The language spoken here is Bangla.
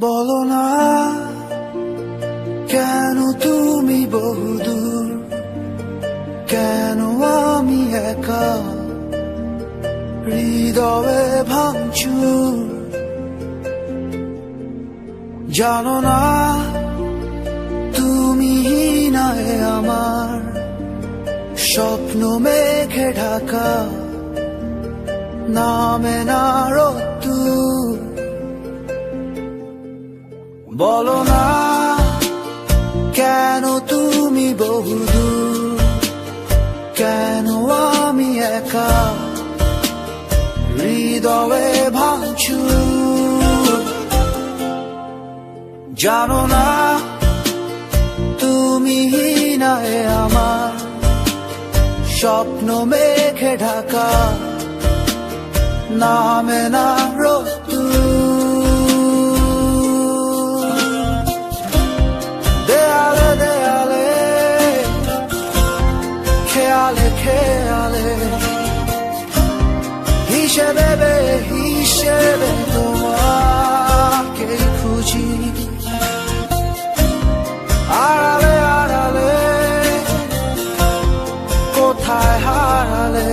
বলো না, কেন তুমি বহুদূর? কেন আমি একা? হৃদয়ে ভাঙচুর। জানো না, তুমি নাই আমার স্বপ্ন মেঘে ঢাকা। নামে না রোদ্দুর বলো না, কেন তুমি বহুদূর? কেন আমি একা? হৃদয়ে ভাঙচুর জানো না, তুমি নাই আমার স্বপ্ন মেঘে Dhaka. name na rotu Deale deale Keale keale Hishebe be hishebe তোমাকে খুঁজি আড়ালে আড়ালে কোথায় হারালে